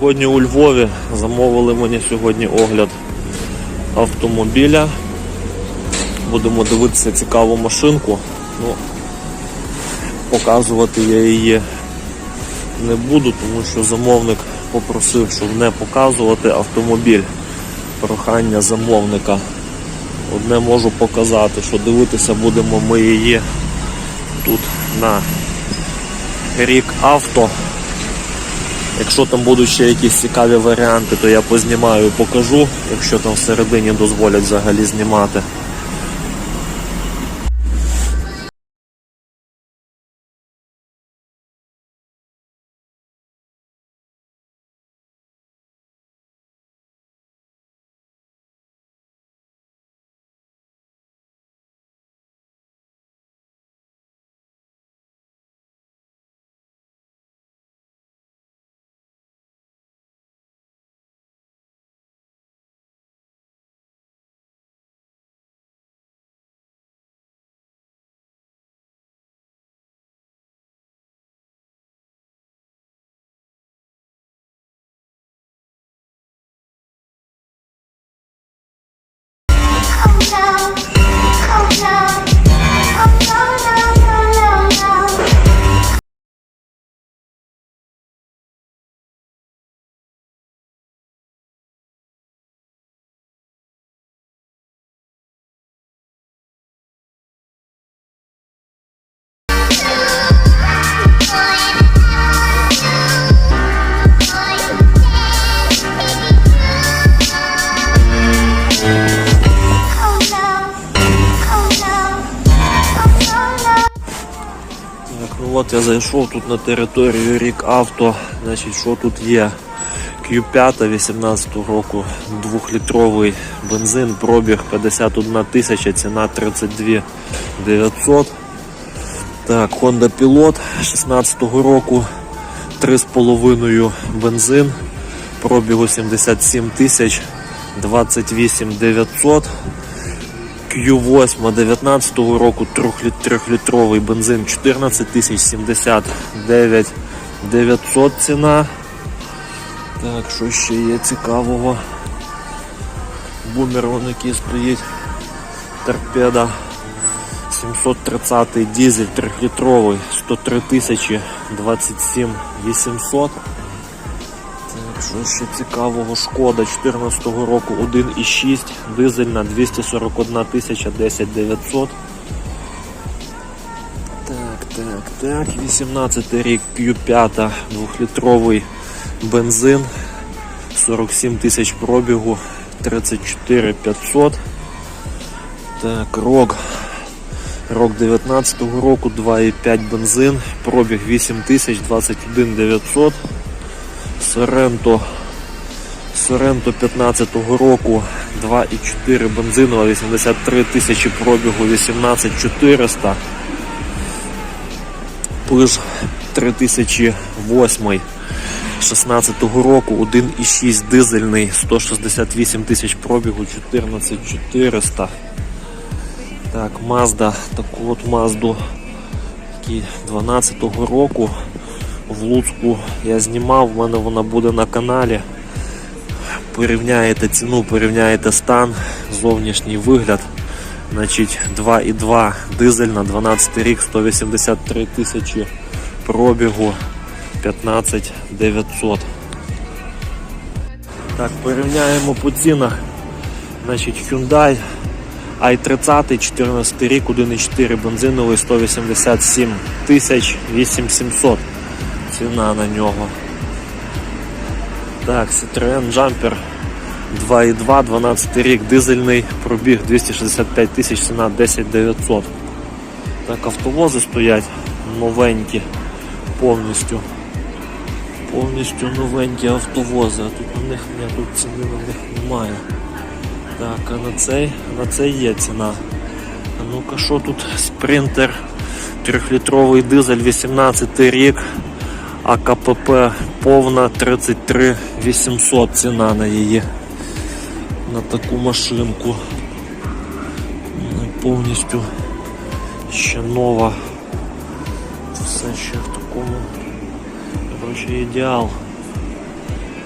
Сьогодні у Львові замовили мені сьогодні огляд автомобіля. Будемо дивитися цікаву машинку. Ну, показувати я її не буду, тому що замовник попросив, щоб не показувати автомобіль. Прохання замовника. Одне можу показати, що дивитися будемо ми її тут на рік авто. Якщо там будуть ще якісь цікаві варіанти, то я познімаю покажу, якщо там всередині дозволять взагалі знімати. От я зайшов тут на територію рік авто. Значить, що тут є? Q5 18 року, 2-літровий бензин, пробіг 51 тисяча, ціна 32 900. Так, Honda Pilot 16 року, 3,5 бензин, пробігу 77 тисяч, 28 900. Q8 19 року 3-літровий бензин 14 тисяч 79 900 ціна. Так, що ще є цікавого? Бумер вон який стоїть. Торпеда 730 дизель 3-літровий 103 тисячі 27 800. Що ще цікавого? Шкода 14 року 1,6 дизельна 241 тисяча 10 900. Так, так, так, 18 рік Q5, 2-літровий бензин, 47 тисяч пробігу, 34 500. Так, рок. Рок 19 року, 2,5 бензин, пробіг 8 тисяч, 21 900. Соренто Соренто 15-го року 2,4 бензинова, 83 тисячі пробігу, 18 400. 3008 16-го року 1,6 дизельний, 168 тисяч пробігу, 14 400. Так, Mazda, таку от Мазду, який 12-го року в Луцьку я знімав, в мене вона буде на каналі. Порівняєте ціну, порівняєте стан, зовнішній вигляд. Значить 2,2 дизель на 12 рік, 183 тисячі пробігу, 15 900. Так, порівняємо по цінах. Значить Hyundai i30, 14 рік, 1,4 бензиновий, 187 тисяч 8700 ціна на нього. Так, Citroen Jumper 2.2, 12 рік, дизельний, пробіг 265 тисяч, ціна 10 900. Так, автовози стоять новенькі, повністю. Повністю новенькі автовози, а тут на них ні, тут ціни на них немає. Так, а на цей, на цей є ціна. Ну-ка, що тут? Спринтер, 3-літровий дизель, 18 рік, а КПП повна 33 800 ціна на її. На таку машинку. Ну, Повністю ще нова. Все ще в такому коротше, ідеал.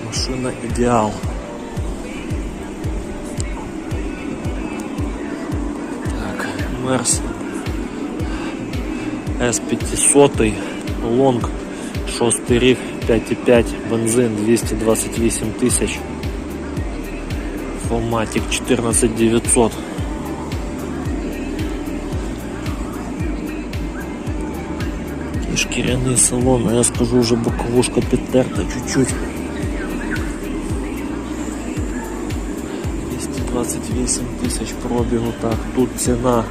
Машина ідеал. Так, Мерс С500, лонг, 6 рік, 5,5, бензин 228 тисяч. Фоматик 14900. І шкіряний салон, а я скажу вже боковушка підтерта чуть-чуть. 228 тисяч пробігу. Так, тут ціна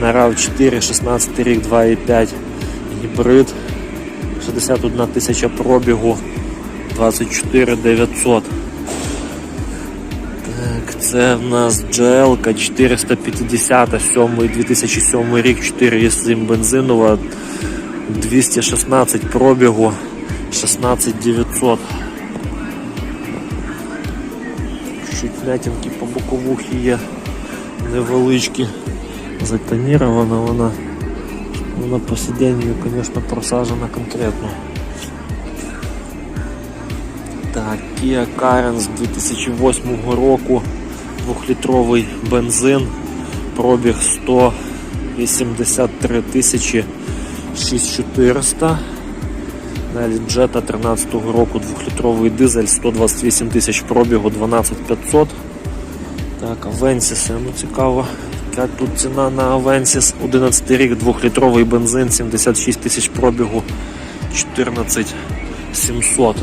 на RAV 4, 16 рік, 2,5 гібрид, 61 тисяча пробігу, 24 900. Так, це в нас GL 450, 7, 2007 рік, 4,7 бензинова, 216 пробігу, 16 900. Чуть м'ятинки по боковухі є невеличкі. Затонірована вона. Вона по сиденью, звісно, просажена конкретно. Так, Kia Carens 2008 року, 2-літровий бензин, пробіг 183 тисячі 6400. Далі Jetta 13 року, 2-літровий дизель, 128 тисяч пробігу, 12500. Так, Avensis, ну цікаво. Яка тут ціна на Avensis? 11 рік, 2-літровий бензин, 76 тисяч пробігу, 14700.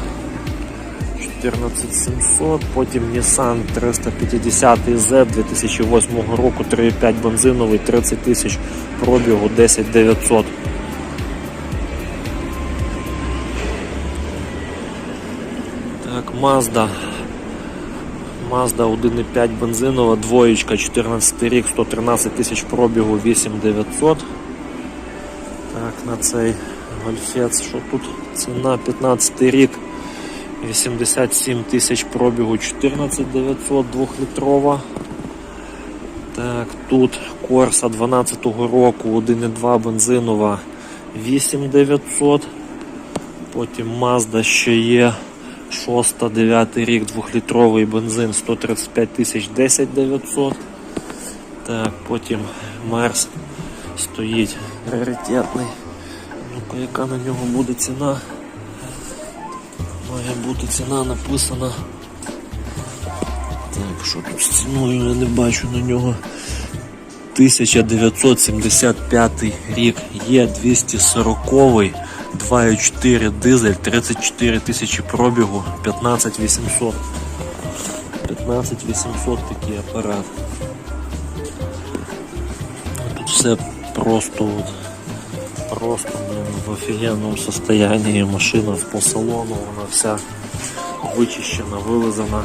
14700, потім Nissan 350 Z 2008 року, 3,5 бензиновий, 30 тисяч пробігу, 10900. Так, Mazda. Mazda 1,5 бензинова, двоєчка, 14 рік, 113 тисяч пробігу, 8900. Так, на цей гольфець, що тут? Ціна 15 рік, 87 тисяч пробігу, 14900, 2-літрова. Так, тут Корса 12 року, 1,2 бензинова, 8900. Потім Mazda ще є. 6, 9 рік, 2-літровий бензин 135 тисяч 10 900. Так, потім Мерс стоїть раритетний. Ну-ка, яка на нього буде ціна? Має бути ціна написана. Так, що тут з ціною я не бачу на нього. 1975 рік є 240 2,4 дизель, 34 тисячі пробігу, 15 800. 15 800 такий апарат. Тут все просто от, просто блин, в офігенному состоянии. Машина по салону, вона вся вичищена, вилизана.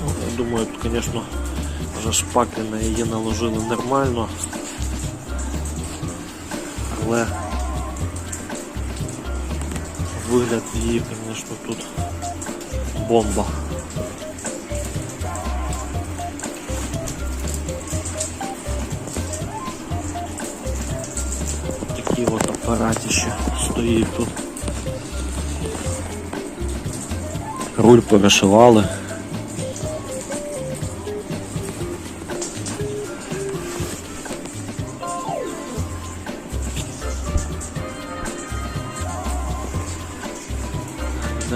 Ну, я думаю, тут, звісно, вже шпаки на її наложили нормально. Але вигляд її, звісно, тут бомба. Такий от апаратище стоїть тут. Руль перешивали.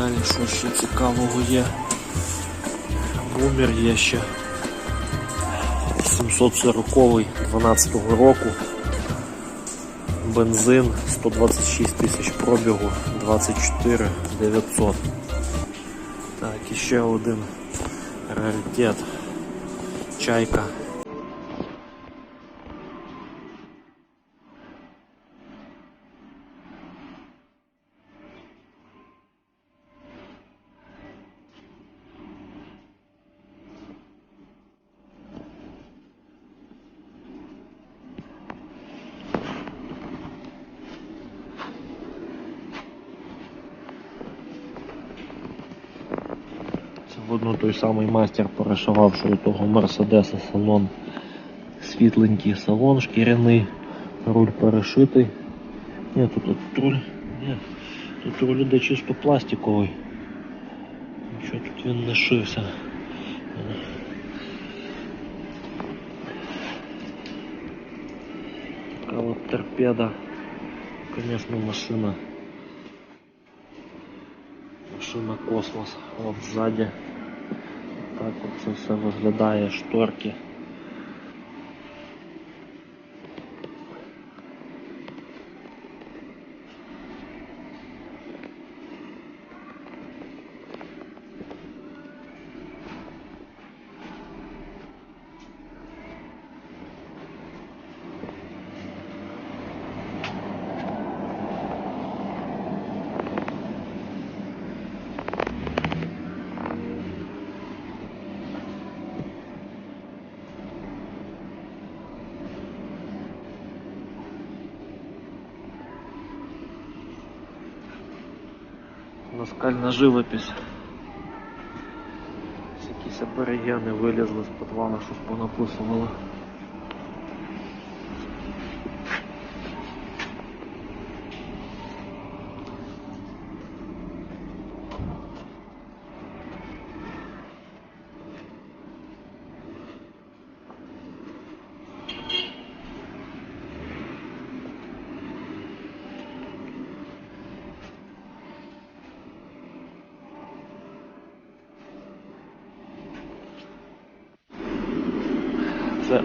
Далі що ще цікавого є? Бумер є ще 740 12 року. Бензин 126 тисяч пробігу, 24 900. Так, і ще один раритет. Чайка. Це видно той самий майстер перешивав, що у того Мерседеса салон світленький салон, шкіряний, руль перешитий. Ні, тут от руль. Ні. Тут у людей чисто пластиковий. Нічого тут він не шився. Така от торпеда. Конечно, машина. Машина космос. От ззаді. Так оце все виглядає, шторки. Наскальна живопись. Якісь аборигени вилізли з подвала, щось понаписували.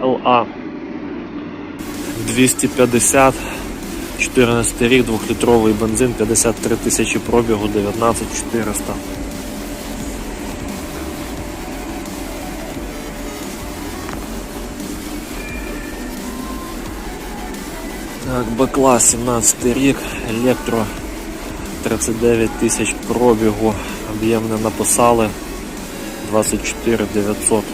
Це ЛА 250 14 рік, 2-літровий бензин, 53 тисячі пробігу, 19 400. Так, Б-клас 17 рік, електро 39 тисяч пробігу, об'єм не написали 24 900.